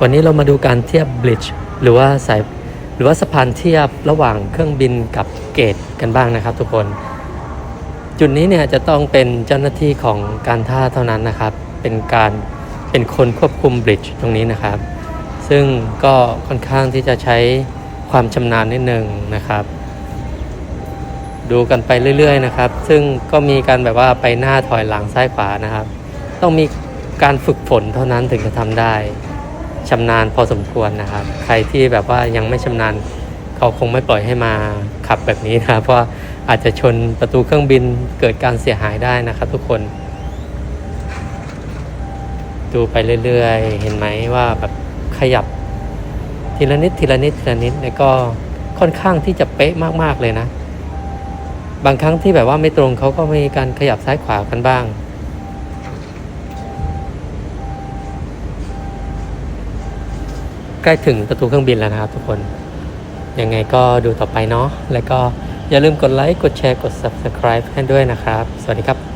วันนี้เรามาดูการเทียบบริดจ์หรือว่าสายหรือว่าสะพานเทียบระหว่างเครื่องบินกับเกตกันบ้างนะครับทุกคน จุดนี้เนี่ยจะต้องเป็นเจ้าหน้าที่ของการท่าเท่านั้นนะครับ เป็นการเป็นคนควบคุมบริดจ์ตรงนี้นะครับ ซึ่งก็ค่อนข้างที่จะใช้ความชำนาญนิดนึงนะครับ ดูกันไปเรื่อยๆนะครับ ซึ่งก็มีการแบบว่าไปหน้าถอยหลังซ้ายขวานะครับ ต้องมีการฝึกฝนเท่านั้นถึงจะทำได้ ชำนาญพอสมควรนะครับ ใครที่แบบว่ายังไม่ชำนาญเขาคงไม่ปล่อยให้มาขับแบบนี้นะครับเพราะอาจจะชนประตูเครื่องบินเกิดการเสียหายได้นะครับ ทุกคน ดูไปเรื่อยๆ เห็นไหมว่าแบบขยับทีละนิดทีละนิดทีละนิดแล้วก็ค่อนข้างที่จะเป๊ะมากๆเลยนะ บางครั้งที่แบบว่าไม่ตรงเขาก็มีการขยับซ้ายขวากันบ้าง ใกล้ถึงประตูเครื่องบินแล้วนะครับทุกคน ยังไงก็ดูต่อไปเนาะ แล้วก็อย่าลืมกดไลค์ กดแชร์ กด Subscribe ให้ด้วยนะครับ สวัสดีครับ